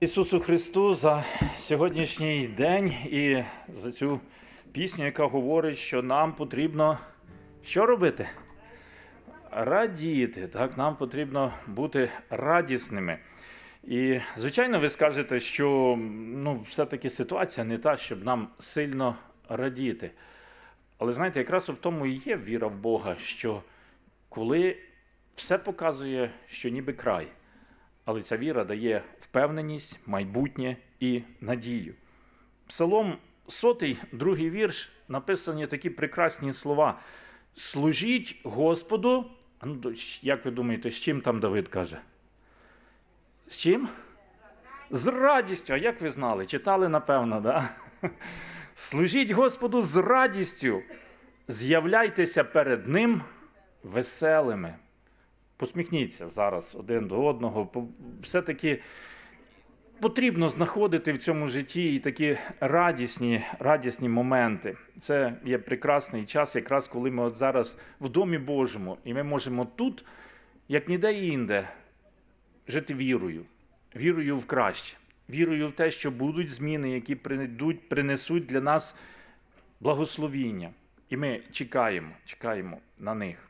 Ісусу Христу за сьогоднішній день і за цю пісню, яка говорить, що нам потрібно що робити? Радіти. Так, нам потрібно бути радісними. І, звичайно, ви скажете, що ну, все-таки ситуація не та, щоб нам сильно радіти. Але знаєте, якраз в тому і є віра в Бога, що коли все показує, що ніби край, але ця віра дає впевненість, майбутнє і надію. Псалом сотий, другий вірш, написані такі прекрасні слова. Служіть Господу. Ну, як ви думаєте, з чим там Давид каже? З чим? З радістю. А як ви знали? Читали, напевно, да? Служіть Господу з радістю. З'являйтеся перед Ним веселими. Посміхніться зараз один до одного. Все-таки потрібно знаходити в цьому житті і такі радісні, радісні моменти. Це є прекрасний час, якраз коли ми от зараз в Домі Божому, і ми можемо тут, як ніде інде, жити вірою, вірою в краще, вірою в те, що будуть зміни, які прийдуть, принесуть для нас благословіння. І ми чекаємо, чекаємо на них.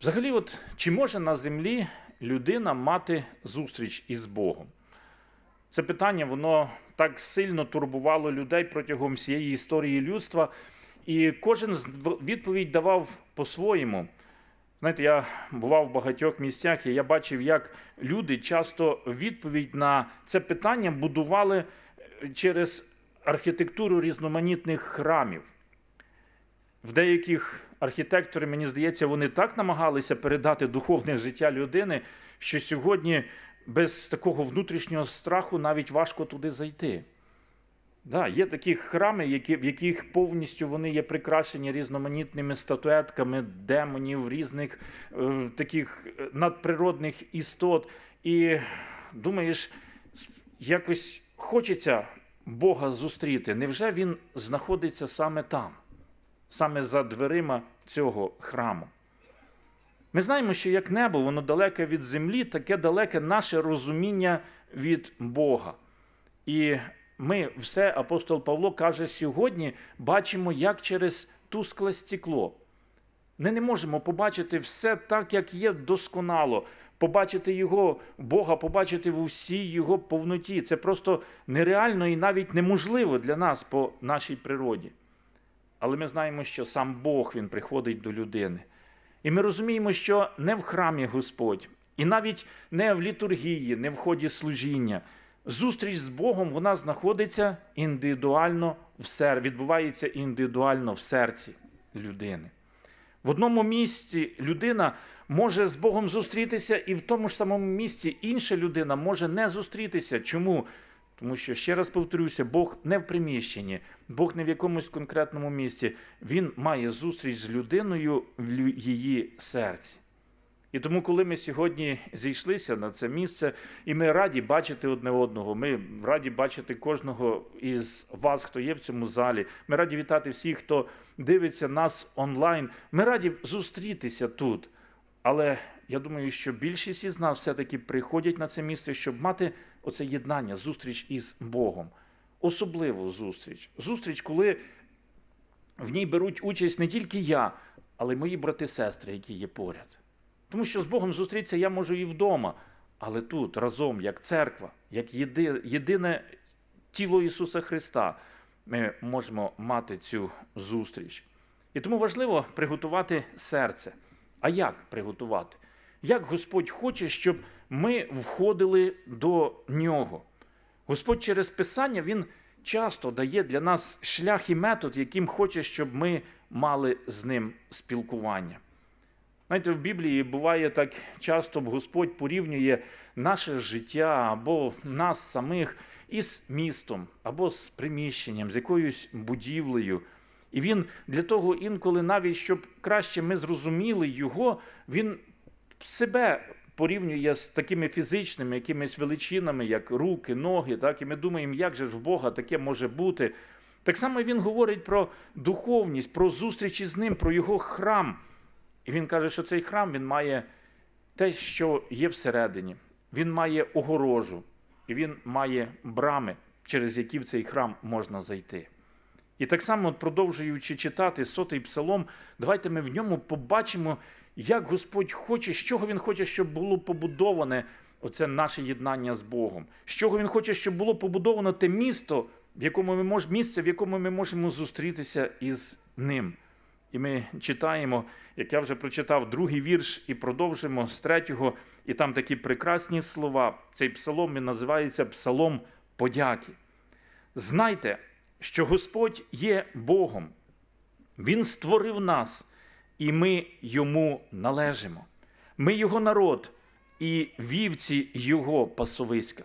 Взагалі, от, чи може на землі людина мати зустріч із Богом? Це питання воно так сильно турбувало людей протягом всієї історії людства, і кожен відповідь давав по-своєму. Знаєте, я бував в багатьох місцях, і я бачив, як люди часто відповідь на це питання будували е, через архітектуру різноманітних храмів. В деяких архітектори, мені здається, вони так намагалися передати духовне життя людини, що сьогодні без такого внутрішнього страху навіть важко туди зайти. Да, є такі храми, які, в яких повністю вони є прикрашені різноманітними статуетками демонів, різних е, таких е, надприродних істот. І думаєш, якось хочеться Бога зустріти. Невже він знаходиться саме там, саме за дверима цього храму? Ми знаємо, що як небо, воно далеке від землі, таке далеке наше розуміння від Бога. І ми все, апостол Павло каже, сьогодні бачимо як через тускле стекло. Ми не можемо побачити все так, як є досконало, побачити його Бога, побачити в усій його повноті. Це просто нереально і навіть неможливо для нас по нашій природі. Але ми знаємо, що сам Бог він приходить до людини. І ми розуміємо, що не в храмі Господь, і навіть не в літургії, не в ході служіння. Зустріч з Богом вона знаходиться індивідуально в сер... відбувається індивідуально в серці людини. В одному місці людина може з Богом зустрітися, і в тому ж самому місці інша людина може не зустрітися. Чому? Тому що, ще раз повторюся, Бог не в приміщенні, Бог не в якомусь конкретному місці. Він має зустріч з людиною в її серці. І тому, коли ми сьогодні зійшлися на це місце, і ми раді бачити одне одного, ми раді бачити кожного із вас, хто є в цьому залі. Ми раді вітати всіх, хто дивиться нас онлайн. Ми раді зустрітися тут. Але я думаю, що більшість із нас все-таки приходять на це місце, щоб мати оце єднання, зустріч із Богом. Особливу зустріч. Зустріч, коли в ній беруть участь не тільки я, але й мої брати-сестри, які є поряд. Тому що з Богом зустрітися я можу і вдома, але тут разом, як церква, як єди, єдине тіло Ісуса Христа, ми можемо мати цю зустріч. І тому важливо приготувати серце. А як приготувати? Як Господь хоче, щоб ми входили до нього? Господь через Писання Він часто дає для нас шлях і метод, яким хоче, щоб ми мали з ним спілкування. Знаєте, в Біблії буває так часто, Господь порівнює наше життя або нас самих із містом, або з приміщенням, з якоюсь будівлею. І він для того інколи, навіть щоб краще ми зрозуміли його, він себе порівнює з такими фізичними якимись величинами, як руки, ноги. Так? І ми думаємо, як же ж в Бога таке може бути. Так само він говорить про духовність, про зустрічі з ним, про його храм. І він каже, що цей храм він має те, що є всередині. Він має огорожу, і він має брами, через які в цей храм можна зайти. І так само, продовжуючи читати сотий псалом, давайте ми в ньому побачимо, як Господь хоче, з чого Він хоче, щоб було побудоване оце наше єднання з Богом. З чого Він хоче, щоб було побудовано те місто, в якому ми мож, місце, в якому ми можемо зустрітися із ним. І ми читаємо, як я вже прочитав, другий вірш, і продовжимо з третього, і там такі прекрасні слова. Цей псалом він називається Псалом подяки. Знайте, що Господь є Богом. Він створив нас, ми йому належимо. Ми його народ і вівці його пасовиська.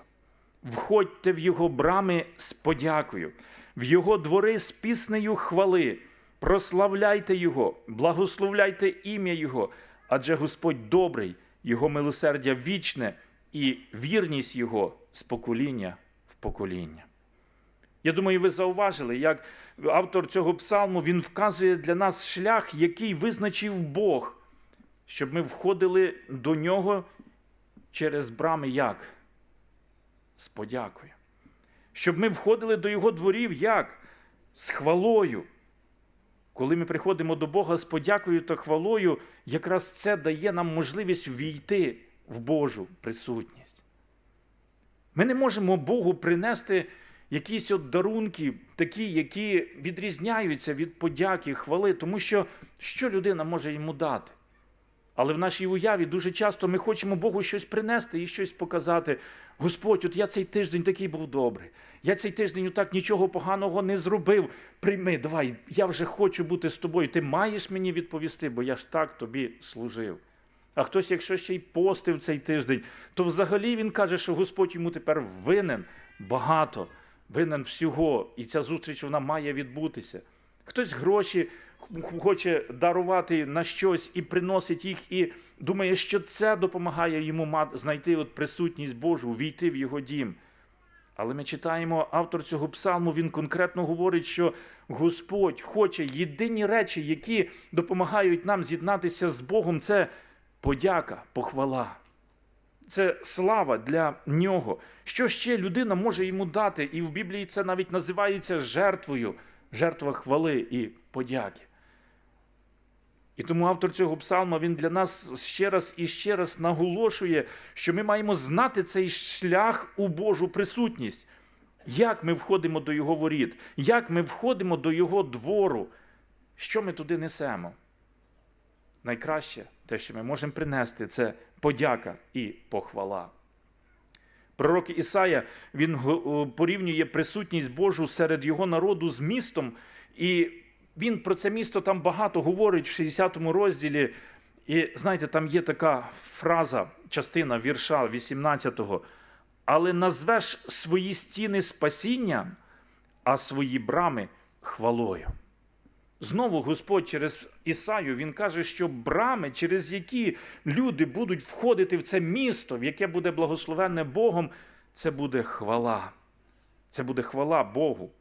Входьте в його брами з подякою, в його двори з піснею хвали. Прославляйте Його, благословляйте ім'я Його, адже Господь добрий, Його милосердя вічне і вірність Його з покоління в покоління. Я думаю, ви зауважили, як автор цього псалму він вказує для нас шлях, який визначив Бог, щоб ми входили до нього через брами як? З подякою. Щоб ми входили до Його дворів як? З хвалою. Коли ми приходимо до Бога з подякою та хвалою, якраз це дає нам можливість війти в Божу присутність. Ми не можемо Богу принести якісь от дарунки, такі, які відрізняються від подяки, хвали, тому що що людина може йому дати? Але в нашій уяві дуже часто ми хочемо Богу щось принести і щось показати. Господь, от я цей тиждень такий був добрий. Я цей тиждень отак нічого поганого не зробив. Прийми, давай, я вже хочу бути з тобою. Ти маєш мені відповісти, бо я ж так тобі служив. А хтось, якщо ще й постив цей тиждень, то взагалі він каже, що Господь йому тепер винен багато, винен всього, і ця зустріч вона має відбутися. Хтось гроші хоче дарувати на щось і приносить їх, і думає, що це допомагає йому знайти от присутність Божу, війти в його дім. Але ми читаємо, автор цього псалму, він конкретно говорить, що Господь хоче єдині речі, які допомагають нам з'єднатися з Богом, це подяка, похвала. Це слава для нього. Що ще людина може йому дати? І в Біблії це навіть називається жертвою, жертва хвали і подяки. І тому автор цього псалма він для нас ще раз і ще раз наголошує, що ми маємо знати цей шлях у Божу присутність. Як ми входимо до Його воріт, як ми входимо до Його двору, що ми туди несемо? Найкраще те, що ми можемо принести, це подяка і похвала. Пророк Ісая він порівнює присутність Божу серед його народу з містом. і він про це місто там багато говорить в 60-му розділі. І знаєте, там є така фраза, частина вірша 18-го. Але назвеш свої стіни спасінням, а свої брами хвалою. Знову Господь через Ісаю Він каже, що брами, через які люди будуть входити в це місто, в яке буде благословенне Богом, це буде хвала. Це буде хвала Богу.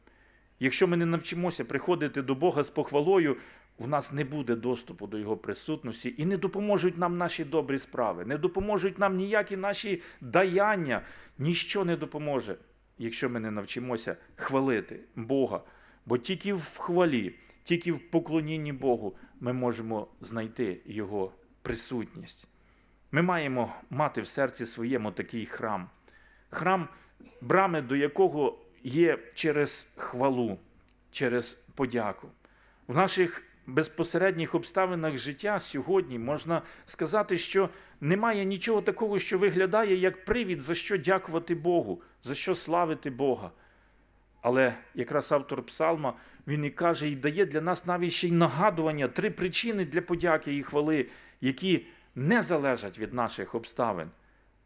Якщо ми не навчимося приходити до Бога з похвалою, в нас не буде доступу до Його присутності і не допоможуть нам наші добрі справи, не допоможуть нам ніякі наші даяння, ніщо не допоможе, якщо ми не навчимося хвалити Бога. Бо тільки в хвалі, тільки в поклонінні Богу ми можемо знайти Його присутність. Ми маємо мати в серці своєму такий храм, храм, брами до якого є через хвалу, через подяку. В наших безпосередніх обставинах життя сьогодні можна сказати, що немає нічого такого, що виглядає як привід, за що дякувати Богу, за що славити Бога. Але якраз автор Псалма він і каже, і дає для нас навіть ще й нагадування, три причини для подяки і хвали, які не залежать від наших обставин.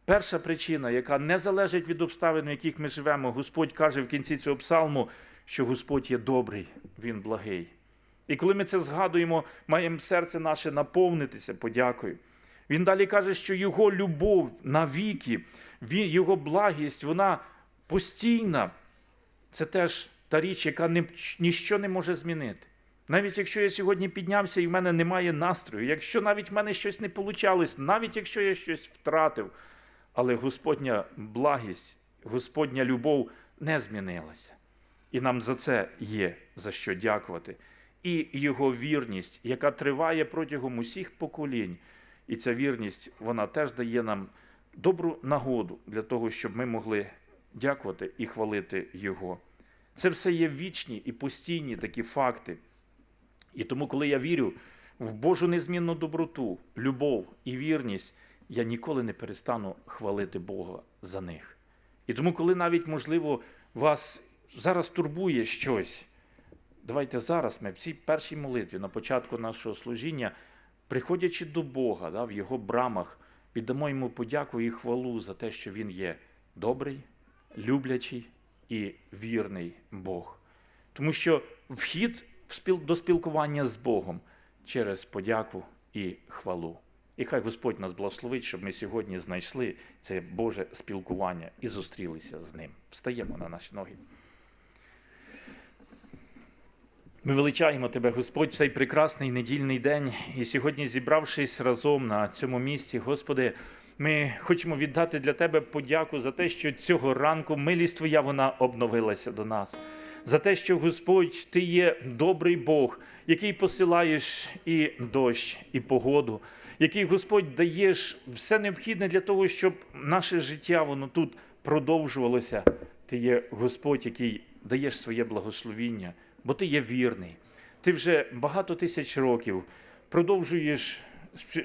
Перша причина, яка не залежить від обставин, в яких ми живемо, Господь каже в кінці цього псалму, що Господь є добрий, Він благий. І коли ми це згадуємо, маємо серце наше наповнитися подякою. Він далі каже, що Його любов навіки, Його благість, вона постійна. Це теж та річ, яка ніщо не може змінити. Навіть якщо я сьогодні піднявся і в мене немає настрою, якщо навіть в мене щось не вийшло, навіть якщо я щось втратив, але Господня благість, Господня любов не змінилася. І нам за це є за що дякувати. І його вірність, яка триває протягом усіх поколінь. І ця вірність, вона теж дає нам добру нагоду для того, щоб ми могли дякувати і хвалити Його. Це все є вічні і постійні такі факти. І тому, коли я вірю в Божу незмінну доброту, любов і вірність, я ніколи не перестану хвалити Бога за них. І тому, коли навіть, можливо, вас зараз турбує щось, давайте зараз ми в цій першій молитві на початку нашого служіння, приходячи до Бога да, в Його брамах, піддамо йому подяку і хвалу за те, що Він є добрий, люблячий і вірний Бог. Тому що вхід до спілкування з Богом через подяку і хвалу. І хай Господь нас благословить, щоб ми сьогодні знайшли це Боже спілкування і зустрілися з ним. Встаємо на наші ноги. Ми величаємо Тебе, Господь, в цей прекрасний недільний день. І сьогодні, зібравшись разом на цьому місці, Господи, ми хочемо віддати для Тебе подяку за те, що цього ранку милість Твоя вона обновилася до нас. За те, що Господь, Ти є добрий Бог, який посилаєш і дощ, і погоду, який Господь даєш все необхідне для того, щоб наше життя воно тут продовжувалося. Ти є Господь, який даєш своє благословіння, бо ти є вірний. Ти вже багато тисяч років продовжуєш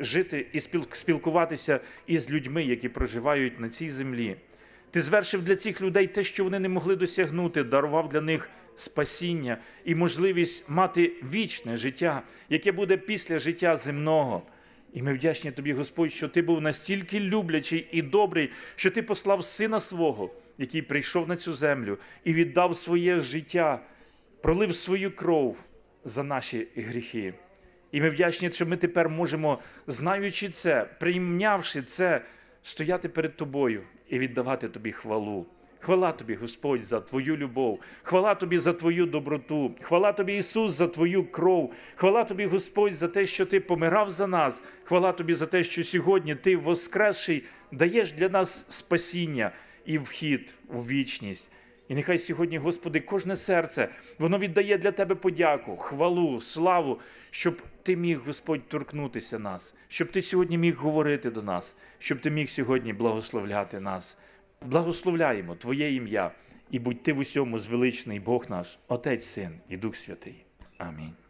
жити і спіл- спілкуватися із людьми, які проживають на цій землі. Ти звершив для цих людей те, що вони не могли досягнути, дарував для них спасіння і можливість мати вічне життя, яке буде після життя земного. І ми вдячні тобі, Господь, що ти був настільки люблячий і добрий, що ти послав сина свого, який прийшов на цю землю і віддав своє життя, пролив свою кров за наші гріхи. І ми вдячні, що ми тепер можемо, знаючи це, прийнявши це, стояти перед тобою і віддавати тобі хвалу. Хвала тобі, Господь, за Твою любов, хвала тобі за Твою доброту, хвала тобі, Ісус, за Твою кров, хвала тобі, Господь, за те, що Ти помирав за нас, хвала тобі за те, що сьогодні Ти, воскресший, даєш для нас спасіння і вхід у вічність. І нехай сьогодні, Господи, кожне серце, воно віддає для Тебе подяку, хвалу, славу, щоб Ти міг, Господь, торкнутися нас, щоб Ти сьогодні міг говорити до нас, щоб Ти міг сьогодні благословляти нас. Благословляємо Твоє ім'я і будь Ти в усьому звеличний Бог наш, Отець, Син і Дух Святий. Амінь.